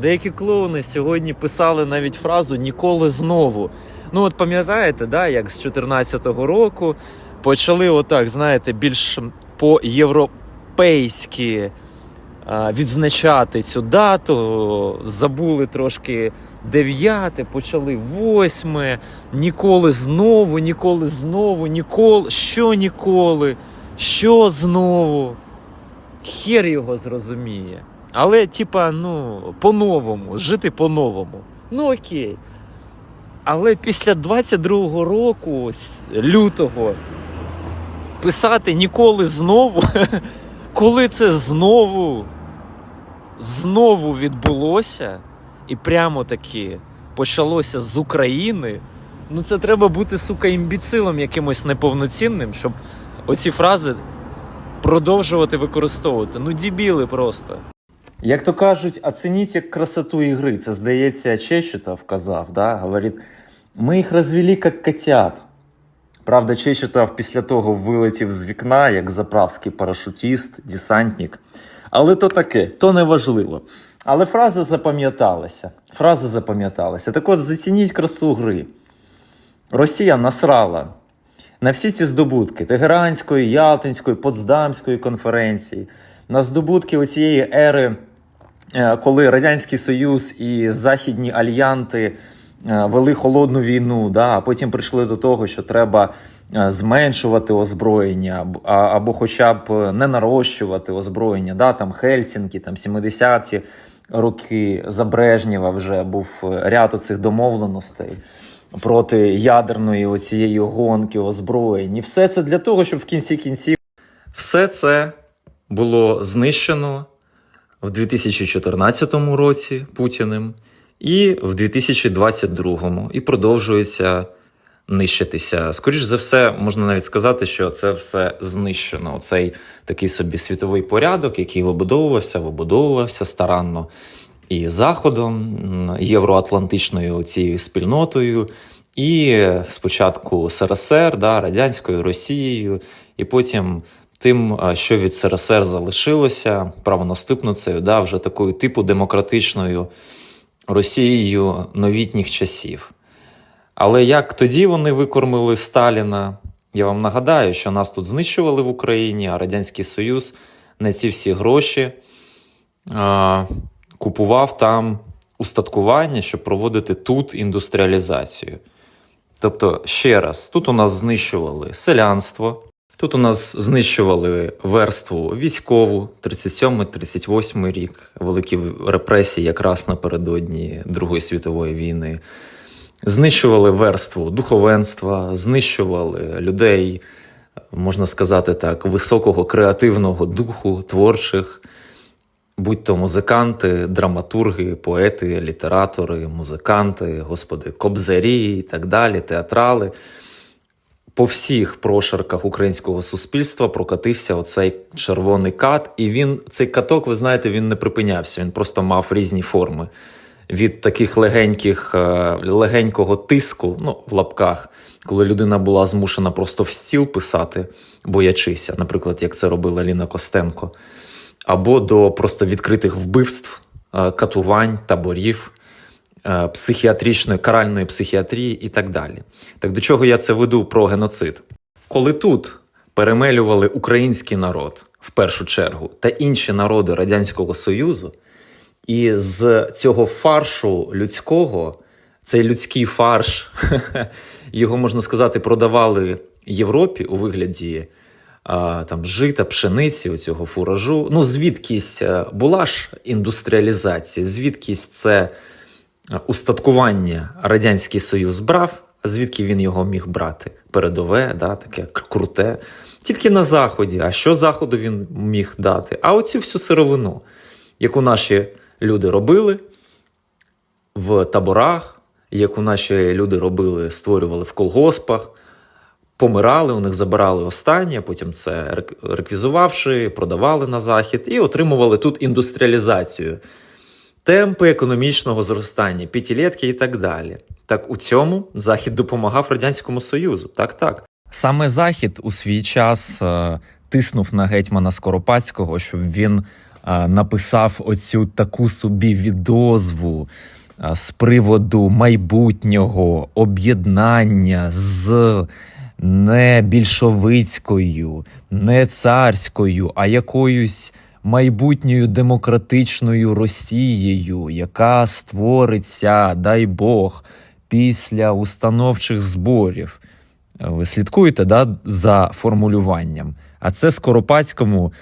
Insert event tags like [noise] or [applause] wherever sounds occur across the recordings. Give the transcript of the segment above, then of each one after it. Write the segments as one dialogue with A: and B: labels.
A: Деякі клоуни сьогодні писали навіть фразу ніколи знову. Ну, от пам'ятаєте, да, як з 2014 року почали отак, знаєте, більш по-європейськи відзначати цю дату. Забули трошки дев'яте, почали восьме. Ніколи знову, ніколи знову, ніколи. Що ніколи? Що знову? Хер його зрозуміє. Але, типа, ну, по-новому, жити по-новому. Ну окей. Але після 22-го року, лютого, писати ніколи знову, [laughs] коли це знову, знову відбулося, і прямо таки почалося з України, ну це треба бути, сука, імбіцилом якимось неповноцінним, щоб оці фрази продовжувати використовувати. Ну, дібіли просто. Як то кажуть, оцініть як красоту ігри. Це, здається, Чечетов казав, да? говорить, ми їх розвели як котят. Правда, Чечетов після того вилетів з вікна, як заправський парашутіст, десантник. Але то таке, то не важливо. Але фраза запам'яталася. Фраза запам'яталася. Так от зацініть красу гри. Росія насрала на всі ці здобутки Тегеранської, Ялтинської, Потсдамської конференції, на здобутки оцієї ери, коли Радянський Союз і західні альянти е, вели холодну війну, да, а потім прийшли до того, що треба е, зменшувати озброєння, або хоча б не нарощувати озброєння. Да, там Хельсінкі, там 70-ті роки за Брежнєва вже був ряд оцих домовленостей проти ядерної оцієї гонки озброєнь. І все це для того, щоб в кінці кінців все це було знищено в 2014 році Путіним і в 2022 і продовжується нищитися. Скоріш за все, можна навіть сказати, що це все знищено. Цей такий собі світовий порядок, який вибудовувався, вибудовувався старанно і Заходом, євроатлантичною цією спільнотою, і спочатку СРСР, да, радянською Росією, і потім тим, що від СРСР залишилося, правонаступницею, да, вже такою типу демократичною Росією новітніх часів. Але як тоді вони викормили Сталіна, я вам нагадаю, що нас тут знищували в Україні, а Радянський Союз на ці всі гроші а, купував там устаткування, щоб проводити тут індустріалізацію. Тобто, ще раз, тут у нас знищували селянство, тут у нас знищували верству військову, 37-38 рік, великі репресії якраз напередодні Другої світової війни. Знищували верству духовенства, знищували людей, можна сказати так, високого креативного духу, творчих, будь то музиканти, драматурги, поети, літератори, музиканти, господи, кобзарі і так далі, театрали. По всіх прошарках українського суспільства прокатився оцей червоний кат, і він цей каток, ви знаєте, він не припинявся. Він просто мав різні форми. Від таких легеньких, е, легенького тиску, ну, в лапках, коли людина була змушена просто в стіл писати, боячися, наприклад, як це робила Ліна Костенко, або до просто відкритих вбивств, е, катувань, таборів, психіатричної, каральної психіатрії і так далі. Так до чого я це веду про геноцид? Коли тут перемелювали український народ в першу чергу та інші народи Радянського Союзу, і з цього фаршу людського, цей людський фарш, [laughs] його можна сказати, продавали Європі у вигляді а, там жита, пшениці, оцього фуражу. Ну, звідкись е, була ж індустріалізація, звідкись це е, устаткування Радянський Союз брав, звідки він його міг брати? Передове, да, таке круте. Тільки на Заході. А що Заходу він міг дати? А оцю всю сировину, яку наші люди робили в таборах, яку наші люди робили, створювали в колгоспах, помирали, у них забирали останнє, потім це реквізувавши, продавали на захід і отримували тут індустріалізацію, темпи економічного зростання, п'ятилетки і так далі. Так у цьому Захід допомагав Радянському Союзу. Так, так. Саме Захід у свій час е, тиснув на гетьмана Скоропадського, щоб він а, написав оцю таку собі відозву а, з приводу майбутнього об'єднання з не більшовицькою, не царською, а якоюсь майбутньою демократичною Росією, яка створиться, дай Бог, після установчих зборів. Ви слідкуєте да, за формулюванням. А це Скоропадському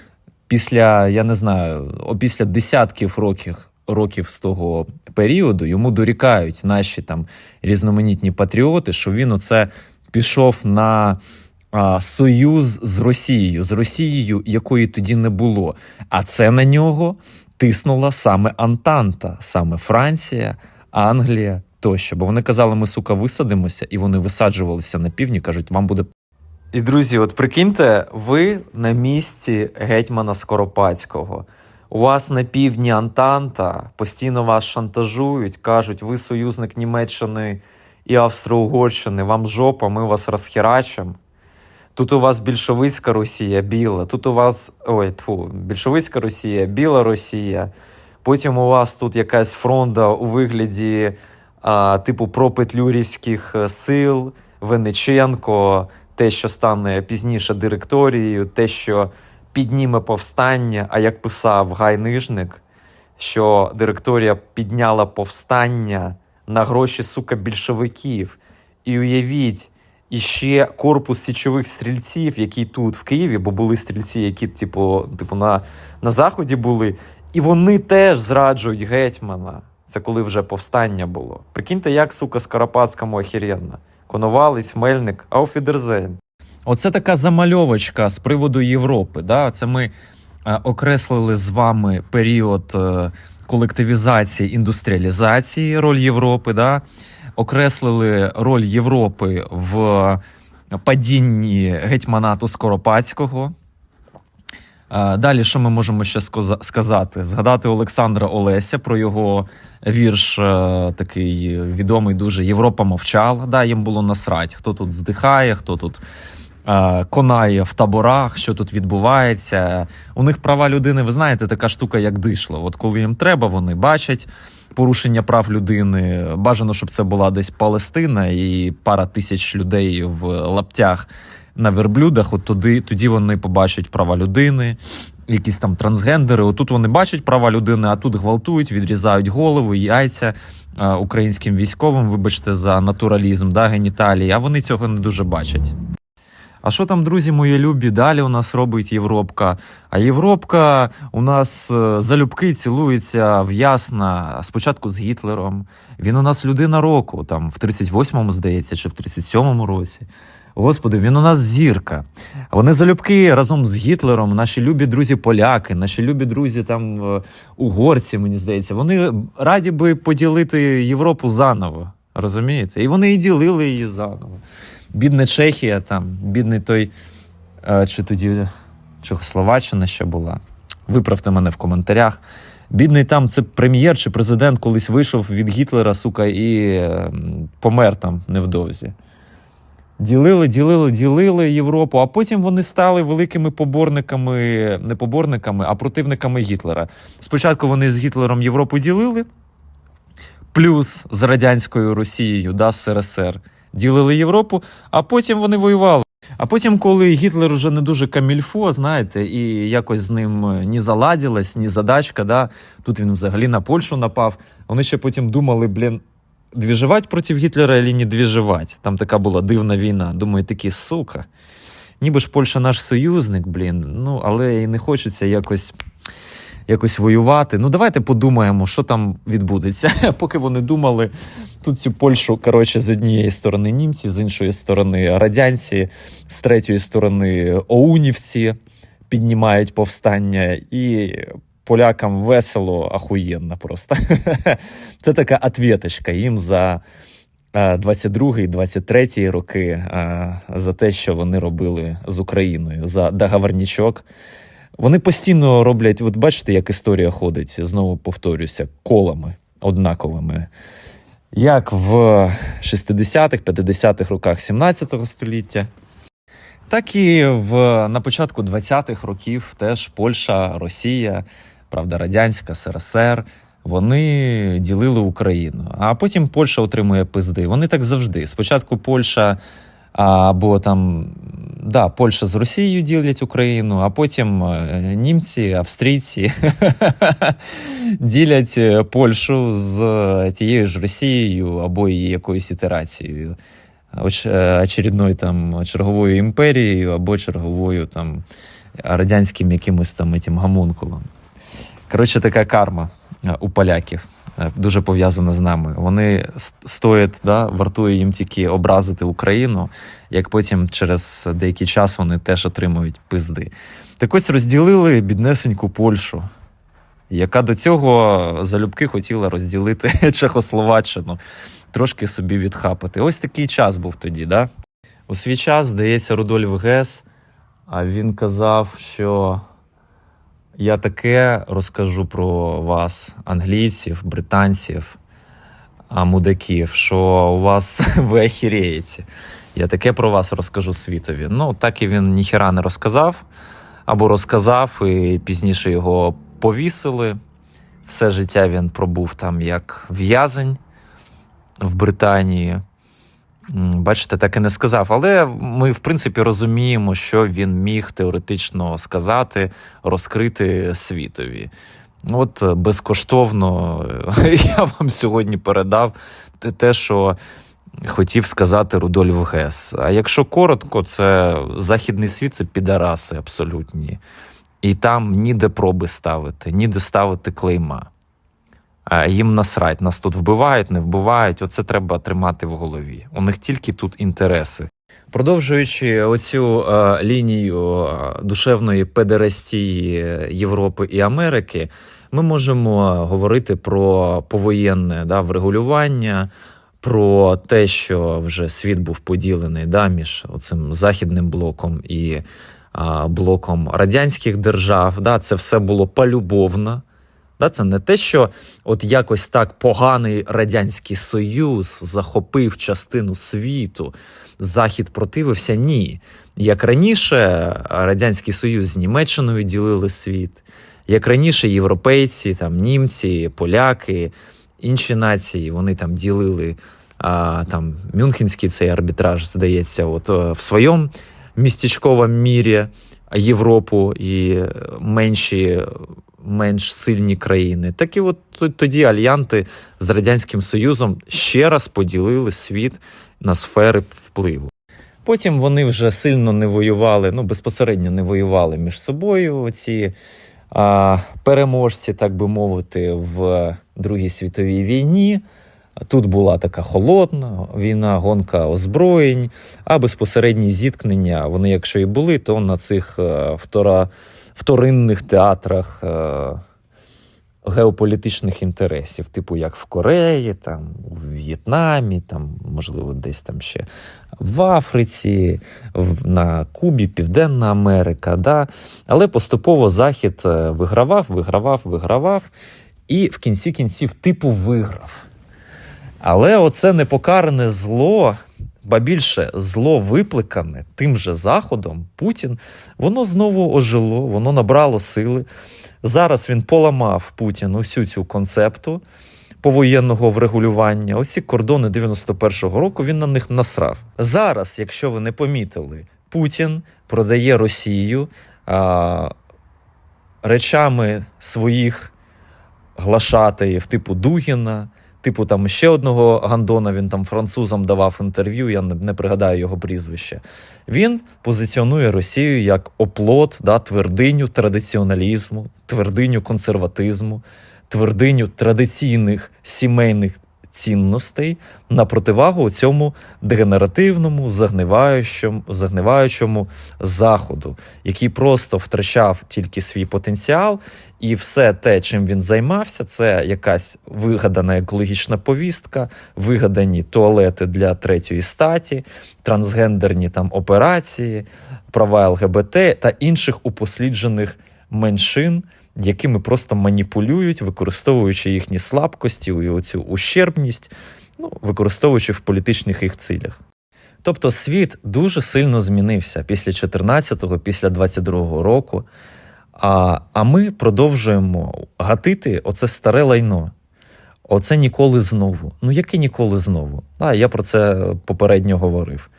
A: після, я не знаю, після десятків років, років з того періоду йому дорікають наші там різноманітні патріоти, що він оце пішов на а, союз з Росією, з Росією, якої тоді не було. А це на нього тиснула саме Антанта, саме Франція, Англія тощо. Бо вони казали, ми сука висадимося, і вони висаджувалися на півдні, кажуть, вам буде. І друзі, от прикиньте, ви на місці гетьмана Скоропадського. У вас на півдні Антанта, постійно вас шантажують, кажуть, ви союзник Німеччини і Австро-Угорщини, вам жопа, ми вас розхерачимо. Тут у вас більшовицька Росія, біла, тут у вас ой, тьфу, більшовицька Росія, біла Росія. Потім у вас тут якась фронта у вигляді а, типу пропетлюрівських е, сил, Вениченко, те, що стане пізніше директорією, те, що підніме повстання. А як писав Гай Нижник, що директорія підняла повстання на гроші сука більшовиків. І уявіть, і ще корпус січових стрільців, які тут в Києві, бо були стрільці, які, типу, типу на, на заході були, і вони теж зраджують гетьмана. Це коли вже повстання було. Прикиньте, як сука Скоропадському охеренно. Коновалець, Мельник, Ауфідерзейн. Оце така замальовочка з приводу Європи. Да? Це ми е, окреслили з вами період е, колективізації, індустріалізації, роль Європи. Да? Окреслили роль Європи в падінні гетьманату Скоропадського. Е, Далі, що ми можемо ще сказати? Згадати Олександра Олеся про його вірш, е, такий відомий дуже Європа мовчала. Да, їм було насрать, хто тут здихає, хто тут е, конає в таборах, що тут відбувається. У них права людини, ви знаєте, така штука, як дишло. От коли їм треба, вони бачать порушення прав людини. Бажано, щоб це була десь Палестина і пара тисяч людей в лаптях на верблюдах. От туди, тоді вони побачать права людини. Якісь там трансгендери, отут вони бачать права людини, а тут гвалтують, відрізають голови, яйця е, українським військовим, вибачте, за натуралізм, да, геніталії, а вони цього не дуже бачать. А що там, друзі мої любі, далі у нас робить Європка? А Європка у нас е, залюбки цілується в'ясна спочатку з Гітлером. Він у нас людина року, там в 38-му, здається, чи в 37-му році. Господи, він у нас зірка. Вони залюбки разом з Гітлером, наші любі друзі поляки, наші любі друзі там е, угорці, мені здається, вони раді би поділити Європу заново. Розумієте? І вони і ділили її заново. Бідна Чехія, там, бідний той, е, чи тоді Чехословаччина ще була. Виправте мене в коментарях. Бідний там це прем'єр чи президент колись вийшов від Гітлера, сука, і е, помер там невдовзі. Ділили, ділили, ділили Європу, а потім вони стали великими поборниками, не поборниками, а противниками Гітлера. Спочатку вони з Гітлером Європу ділили, плюс з радянською Росією, да, СРСР, ділили Європу, а потім вони воювали. А потім, коли Гітлер вже не дуже камільфо, знаєте, і якось з ним е, ні заладілась, ні задачка, да, тут він взагалі на Польщу напав. Вони ще потім думали, блін, двіживать проти Гітлера чи не двіживать. Там така була дивна війна. Думаю, такі сука. Ніби ж Польща наш союзник, блін. Ну, але і не хочеться якось, якось воювати. Ну, давайте подумаємо, що там відбудеться. [laughs] Поки вони думали, тут цю Польщу, коротше, з однієї сторони німці, з іншої сторони радянці, з третьої сторони оунівці піднімають повстання, і полякам весело, ахуєнно просто. [laughs] Це така ответочка їм за 22-23 роки е, за те, що вони робили з Україною, за договорнячок. Вони постійно роблять, от бачите, як історія ходить, знову повторюся, колами однаковими. Як в 60-х, 50-х роках 17 століття, так і в, на початку 20-х років теж Польща, Росія правда, радянська, СРСР. Вони ділили Україну, а потім Польща отримує пизди. Вони так завжди. Спочатку Польща або там да, Польща з Росією ділять Україну, а потім е, німці, австрійці [laughs] ділять е, Польщу з тією ж Росією або її якоюсь ітерацією. Оч- е, очередною там черговою імперією або черговою там радянським якимось там этим гомункулом. Коротше, така карма е, у поляків. Е, Дуже пов'язана з нами. Вони стоять, да, вартує їм тільки образити Україну, як потім через деякий час вони теж отримують пизди. Так ось розділили біднесеньку Польщу, яка до цього залюбки хотіла розділити [laughs] Чехословаччину, трошки собі відхапати. Ось такий час був тоді, да? У свій час, здається, Рудольф Гес, а він казав, що я таке розкажу про вас, англійців, британців, мудаків, що у вас [laughs] ви охереєте. Я таке про вас розкажу світові. Ну, так і він ніхіра не розказав, або розказав, і пізніше його повісили. Все життя він пробув там як в'язень в Британії. Бачите, так і не сказав. Але ми, в принципі, розуміємо, що він міг теоретично сказати, розкрити світові. От е, безкоштовно е, [laughs] я вам сьогодні передав те, що хотів сказати Рудольф Гес. А якщо коротко, це західний світ це підараси абсолютні. І там ніде проби ставити, ніде ставити клейма. А Їм насрать, нас тут вбивають, не вбивають. Оце треба тримати в голові. У них тільки тут інтереси. Продовжуючи оцю е, лінію е, душевної педерастії Європи і Америки, ми можемо говорити про повоєнне да, врегулювання, про те, що вже світ був поділений да, між цим західним блоком і а, блоком радянських держав. Да, це все було полюбовно. Да, це не те, що от якось так поганий Радянський Союз захопив частину світу, Захід противився. Ні. Як раніше Радянський Союз з Німеччиною ділили світ, як раніше європейці, там, німці, поляки, інші нації вони там ділили а, там, Мюнхенський цей арбітраж, здається, от, е, в своєму містечковому мірі Європу і менші менш сильні країни. Так і от тоді альянти з Радянським Союзом ще раз поділили світ на сфери впливу. Потім вони вже сильно не воювали, ну безпосередньо не воювали між собою. Ці переможці, так би мовити, в Другій світовій війні. Тут була така холодна війна, гонка озброєнь, а безпосередні зіткнення, вони, якщо і були, то на цих е, втора, вторинних театрах е, геополітичних інтересів, типу як в Кореї, там, в В'єтнамі, там, можливо, десь там ще в Африці, на Кубі, Південна Америка. Да? Але поступово Захід е, вигравав, вигравав, вигравав, і в кінці кінців типу виграв. Але оце непокаране зло, ба більше зло випликане тим же Заходом, Путін, воно знову ожило, воно набрало сили. Зараз він поламав Путін усю цю концепту повоєнного врегулювання. Оці кордони 91-го року він на них насрав. Зараз, якщо ви не помітили, Путін продає Росію а, речами своїх глашатаїв, типу Дугіна, типу там ще одного Гандона, він там французам давав інтерв'ю, я не, пригадаю його прізвище. Він позиціонує Росію як оплот, да, твердиню традиціоналізму, твердиню консерватизму, твердиню традиційних сімейних цінностей на противагу цьому дегенеративному, загниваючому, загниваючому заходу, який просто втрачав тільки свій потенціал, і все те, чим він займався, це якась вигадана екологічна повістка, вигадані туалети для третьої статі, трансгендерні там операції, права ЛГБТ та інших упосліджених меншин, якими просто маніпулюють, використовуючи їхні слабкості і оцю ущербність, ну, використовуючи в політичних їх цілях. Тобто світ дуже сильно змінився після 14-го, після 22-го року. А, а ми продовжуємо гатити оце старе лайно. Оце ніколи знову. Ну, яке ніколи знову? А, я про це попередньо говорив.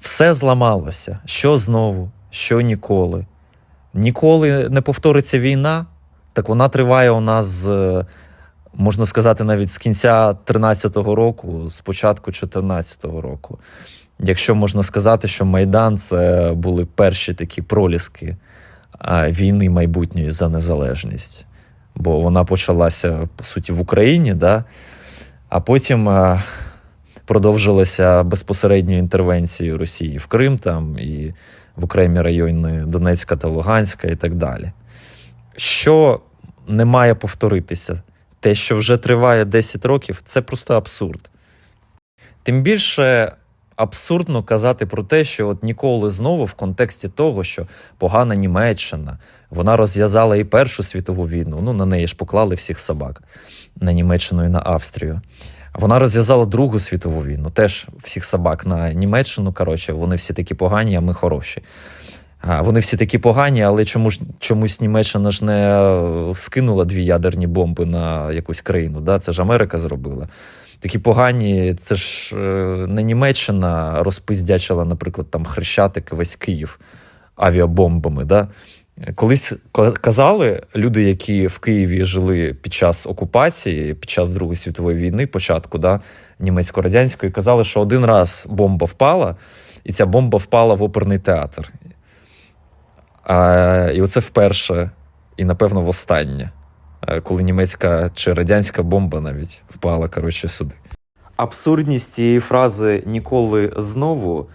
A: Все зламалося. Що знову, що ніколи. Ніколи не повториться війна, так вона триває у нас, з, можна сказати, навіть з кінця 13-го року, з початку 14-го року. Якщо можна сказати, що Майдан це були перші такі проліски війни майбутньої за незалежність. Бо вона почалася, по суті, в Україні, да? а потім продовжилася безпосередньою інтервенцією Росії в Крим там, і в окремі райони Донецька та Луганська і так далі. Що не має повторитися? Те, що вже триває 10 років, це просто абсурд. Тим більше абсурдно казати про те, що от ніколи знову в контексті того, що погана Німеччина, вона розв'язала і Першу світову війну. Ну, на неї ж поклали всіх собак на Німеччину і на Австрію. Вона розв'язала Другу світову війну, теж всіх собак на Німеччину. Коротше, вони всі такі погані, а ми хороші. Вони всі такі погані, але чому ж чомусь Німеччина ж не е, скинула дві ядерні бомби на якусь країну. Да? Це ж Америка зробила. Такі погані, це ж е, не Німеччина розпиздячила, наприклад, там Хрещатик, весь Київ авіабомбами. Да? Колись казали люди, які в Києві жили під час окупації, під час Другої світової війни, початку да, німецько-радянської, казали, що один раз бомба впала, і ця бомба впала в оперний театр. А, і оце вперше, і напевно востаннє, коли німецька чи радянська бомба навіть впала коротше, сюди. Абсурдність цієї фрази ніколи знову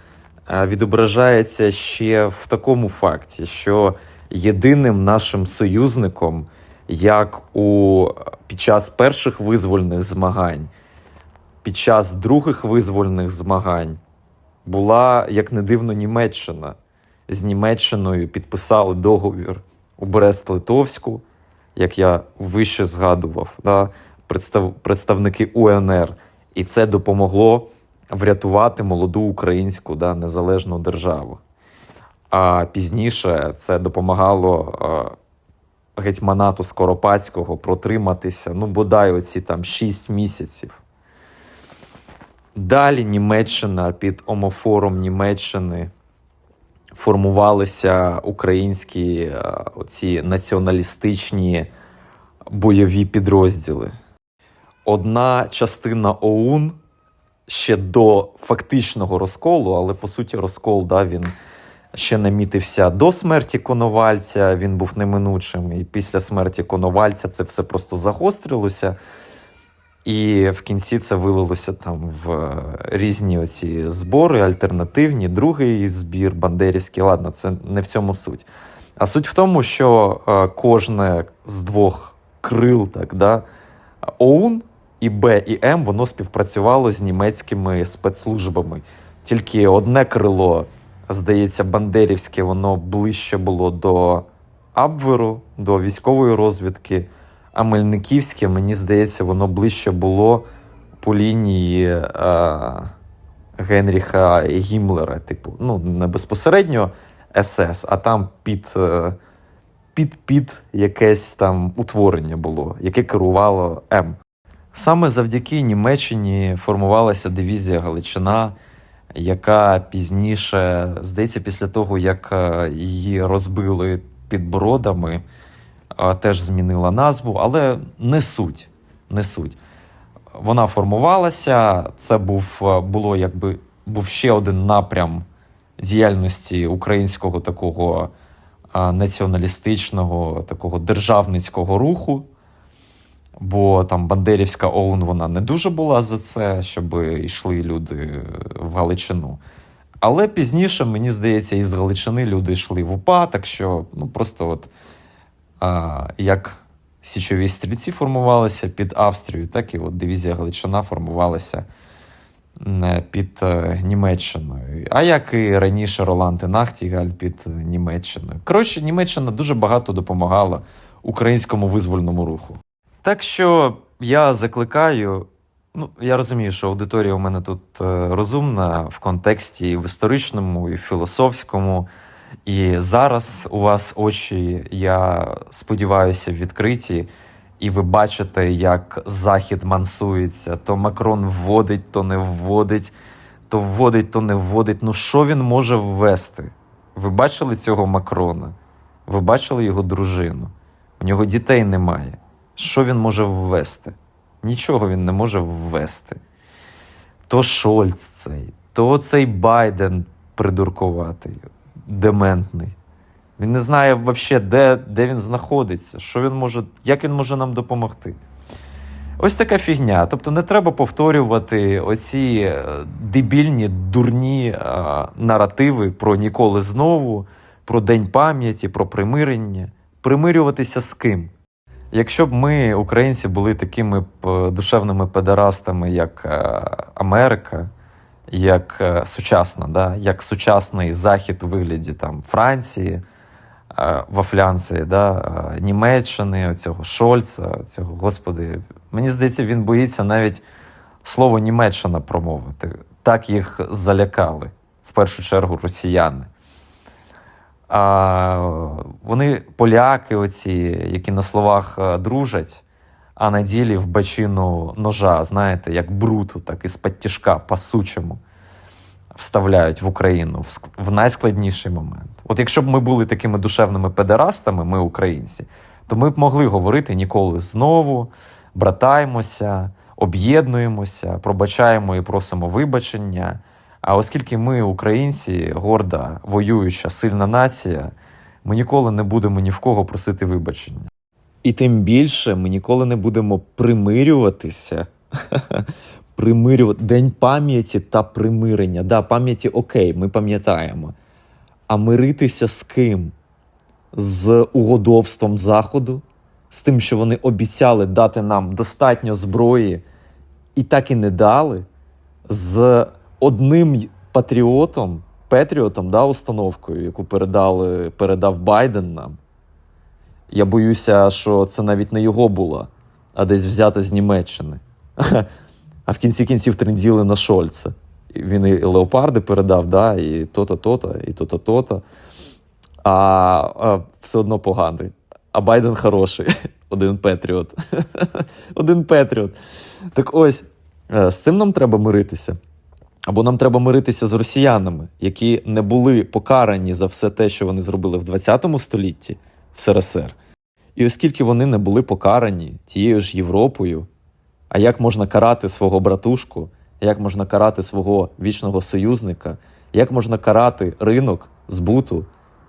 A: е, відображається ще в такому факті, що єдиним нашим союзником, як у під час перших визвольних змагань, під час других визвольних змагань, була, як не дивно, Німеччина. З Німеччиною підписали договір у Брест-Литовську, як я вище згадував, да, представ, представники УНР. І це допомогло врятувати молоду українську да, незалежну державу. А пізніше це допомагало е, гетьманату Скоропадського протриматися, ну, бодай оці там 6 місяців. Далі Німеччина під омофором Німеччини формувалися українські е, оці націоналістичні бойові підрозділи. Одна частина ОУН ще до фактичного розколу, але по суті розкол да, він ще намітився до смерті Коновальця, він був неминучим. І після смерті Коновальця це все просто загострилося. І в кінці це вилилося там в е, різні оці збори, альтернативні, другий збір, бандерівський. Ладно, це не в цьому суть. А суть в тому, що е, кожне з двох крил, так, да, ОУН і Б і М воно співпрацювало з німецькими спецслужбами. Тільки одне крило, здається, бандерівське, воно ближче було до Абверу, до військової розвідки. А Мельниківське, мені здається, воно ближче було по лінії е, Генріха Гімлера. Типу, ну, не безпосередньо СС, а там під, е, під, під якесь там утворення було, яке керувало М. Саме завдяки Німеччині формувалася дивізія Галичина, яка пізніше, здається, після того, як е, її розбили під Бродами, теж змінила назву, але не суть. Не суть. Вона формувалася. Це був е, було якби був ще один напрям діяльності українського такого націоналістичного, такого державницького руху. Бо там Бандерівська ОУН вона не дуже була за це, щоб йшли люди в Галичину. Але пізніше, мені здається, із Галичини люди йшли в УПА, так що ну просто от як січові стрільці формувалися під Австрією, так і от дивізія Галичина формувалася м, під е, Німеччиною. А як і раніше Роланд і Нахтігаль під е, Німеччиною. Коротше, Німеччина дуже багато допомагала українському визвольному руху. Так що я закликаю. Ну, я розумію, що аудиторія у мене тут е, розумна в контексті і в історичному, і в філософському. І зараз у вас очі, я сподіваюся, відкриті, і ви бачите, як Захід мансується. То Макрон вводить, то не вводить, то вводить, то не вводить. Ну що він може ввести? Ви бачили цього Макрона? Ви бачили його дружину? У нього дітей немає. Що він може ввести? Нічого він не може ввести. То Шольц цей, то цей Байден придуркуватий, дементний. Він не знає взагалі, де, де він знаходиться, що він може, як він може нам допомогти. Ось така фігня. Тобто не треба повторювати оці е, дебільні, дурні е, наративи про ніколи знову, про День пам'яті, про примирення. Примирюватися з ким? Якщо б ми, українці, були такими е, душевними педерастами, як Америка, як е, сучасна, да? як сучасний захід у вигляді там, Франції, е, Вафлянці, да? е, Німеччини, цього Шольца, цього господи. Мені здається, він боїться навіть слово Німеччина промовити. Так їх залякали, в першу чергу, росіяни. А вони поляки, оці, які на словах дружать, а на ділі в бачину ножа, знаєте, як бруту, так і з-під тяжка пасучому вставляють в Україну в найскладніший момент. От якщо б ми були такими душевними педерастами, ми українці, то ми б могли говорити ніколи знову, братаємося, об'єднуємося, пробачаємо і просимо вибачення. А оскільки ми, українці, горда, воююча, сильна нація, ми ніколи не будемо ні в кого просити вибачення. І тим більше ми ніколи не будемо примирюватися. [laughs] Примирювати День пам'яті та примирення. Да, пам'яті окей, ми пам'ятаємо. А миритися з ким? З угодовством Заходу, з тим, що вони обіцяли дати нам достатньо зброї, і так і не дали, з одним й- патріотом, да, установкою, яку передали, передав Байден нам. Я боюся, що це навіть не його була, а десь взята з Німеччини. [laughs] А в кінці кінців тренділи на Шольца. Він і леопарди передав, да, і то-то, то-то, і то-то, то-то. А, а все одно поганий. А Байден хороший. [laughs] Один Петріот. [laughs] Один Петріот. Так ось, е, з цим нам треба миритися. Або нам треба миритися з росіянами, які не були покарані за все те, що вони зробили в 20 столітті в СРСР. І оскільки вони не були покарані тією ж Європою, а як можна карати свого братушку, як можна карати свого вічного союзника, як можна карати ринок збуту,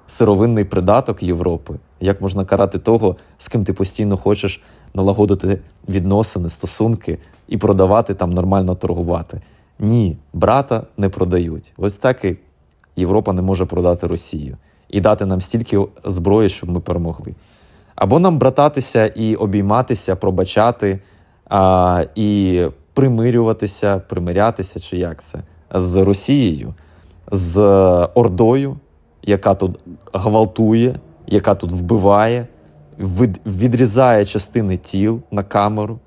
A: сировинний придаток Європи, як можна карати того, з ким ти постійно хочеш налагодити відносини, стосунки і продавати там нормально торгувати. Ні, брата не продають. Ось так і Європа не може продати Росію і дати нам стільки зброї, щоб ми перемогли. Або нам брататися і обійматися, пробачати а, і примирюватися, примирятися, чи як це, з Росією, з Ордою, яка тут гвалтує, яка тут вбиває, від- відрізає частини тіл на камеру,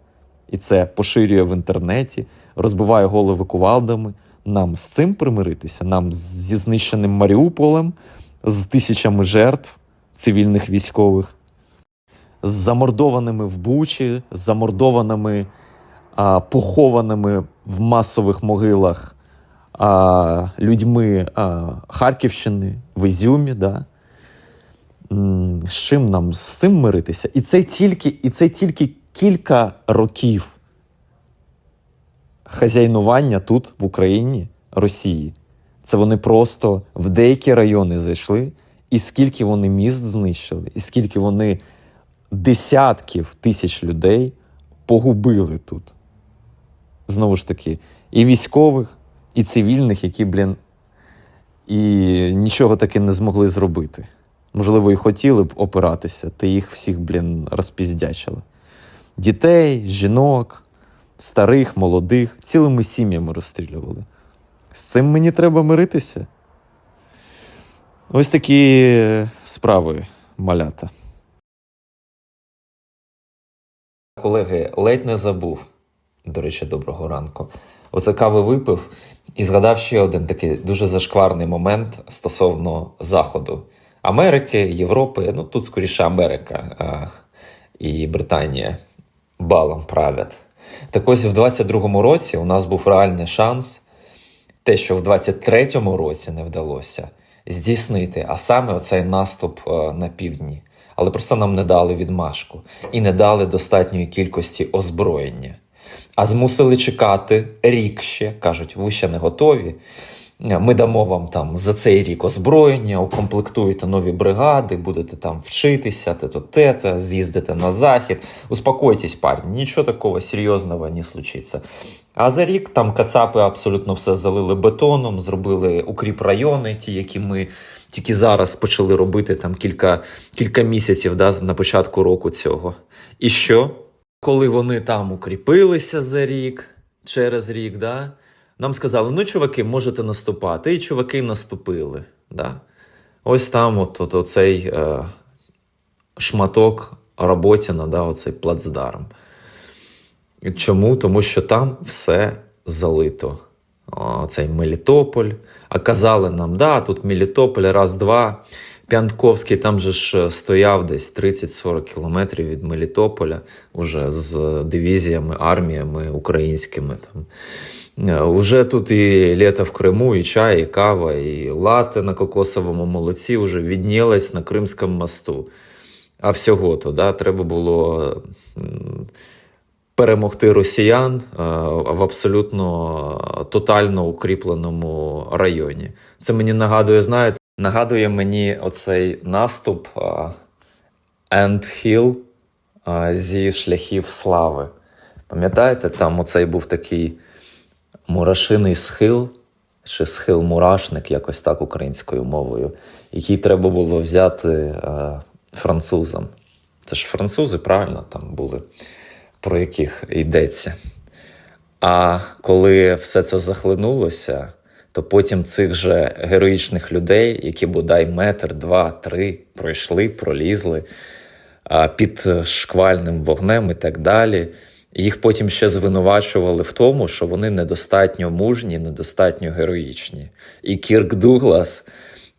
A: і це поширює в інтернеті, розбиває голови кувалдами. Нам з цим примиритися, нам зі знищеним Маріуполем, з тисячами жертв цивільних військових, з замордованими в Бучі, з замордованими, а, похованими в масових могилах а, людьми а, Харківщини, в Ізюмі. Да? З чим нам з цим миритися? І це тільки, і це тільки кілька років хазяйнування тут, в Україні, Росії. Це вони просто в деякі райони зайшли, і скільки вони міст знищили, і скільки вони десятків тисяч людей погубили тут. Знову ж таки, і військових, і цивільних, які, блін, і нічого таки не змогли зробити. Можливо, і хотіли б опиратися, та їх всіх, блін, розпіздячили. Дітей, жінок, старих, молодих, цілими сім'ями розстрілювали. З цим мені треба миритися. Ось такі справи малята. Колеги, ледь не забув. До речі, доброго ранку. Оце кави випив і згадав ще один такий дуже зашкварний момент стосовно Заходу. Америки, Європи, ну тут скоріше Америка а, і Британія балом правлять. Так ось в 22-му році у нас був реальний шанс, те, що в 23-му році не вдалося, здійснити, а саме оцей наступ е, на півдні. Але просто нам не дали відмашку і не дали достатньої кількості озброєння. А змусили чекати рік ще. кажуть, ви ще не готові. Ми дамо вам там за цей рік озброєння, укомплектуєте нові бригади, будете там вчитися, те-то, те-то, з'їздите на захід. Успокойтесь, парні, нічого такого серйозного не случиться. А за рік там кацапи абсолютно все залили бетоном, зробили укріп райони, ті, які ми тільки зараз почали робити там кілька, кілька місяців да, на початку року цього. І що? Коли вони там укріпилися за рік, через рік, да, нам сказали: ну, чуваки, можете наступати. І чуваки наступили. Да? Ось там от, от, оцей е, шматок Роботіна, да, оцей плацдарм. Чому? Тому що там все залито. О, цей Мелітополь. А казали нам, да, тут Мелітополь, раз-два. П'янковський там же ж стояв десь 30-40 кілометрів від Мелітополя, уже з дивізіями, арміями українськими. Там. Е, Уже тут і літо в Криму, і чай, і кава, і лати на кокосовому молоці вже віднілась на Кримському мосту. А всього то да, треба було перемогти росіян е, в абсолютно тотально укріпленому районі. Це мені нагадує, знаєте, нагадує мені оцей наступ Енд Хіл зі шляхів слави. Пам'ятаєте, там оцей був такий мурашиний схил, чи схил мурашник, якось так українською мовою, який треба було взяти е, французам. Це ж французи, правильно, там були, про яких йдеться. А коли все це захлинулося, то потім цих же героїчних людей, які бодай метр, два, три пройшли, пролізли під шквальним вогнем і так далі. Їх потім ще звинувачували в тому, що вони недостатньо мужні, недостатньо героїчні. І Кірк Дуглас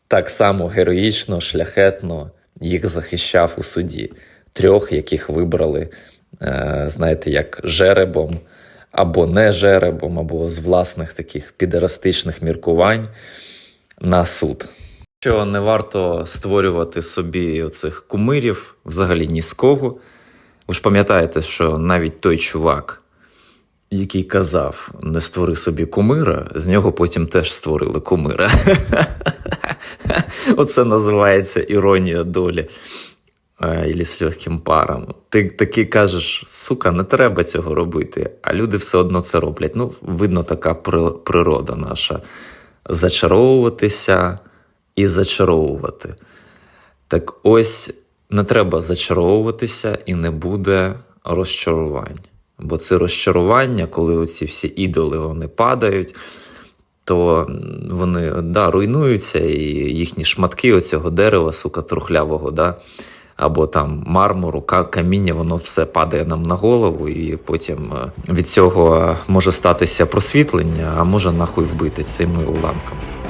A: так само героїчно, шляхетно їх захищав у суді. Трьох, яких вибрали, е, знаєте, як жеребом, або не жеребом, або з власних таких підерастичних міркувань на суд. Що не варто створювати собі оцих кумирів взагалі ні з кого. Ви ж пам'ятаєте, що навіть той чувак, який казав, не створи собі кумира, з нього потім теж створили кумира. [laughs] Оце називається іронія долі. Ілі з легким паром. Ти таки кажеш, сука, не треба цього робити, а люди все одно це роблять. Ну, видно, така природа наша. Зачаровуватися і зачаровувати. Так ось не треба зачаровуватися і не буде розчарувань. Бо це розчарування, коли оці всі ідоли вони падають, то вони да, руйнуються, і їхні шматки оцього дерева, сука, трухлявого, да, або там мармуру, каміння, воно все падає нам на голову, і потім е, від цього може статися просвітлення, а може нахуй вбити цими уламками.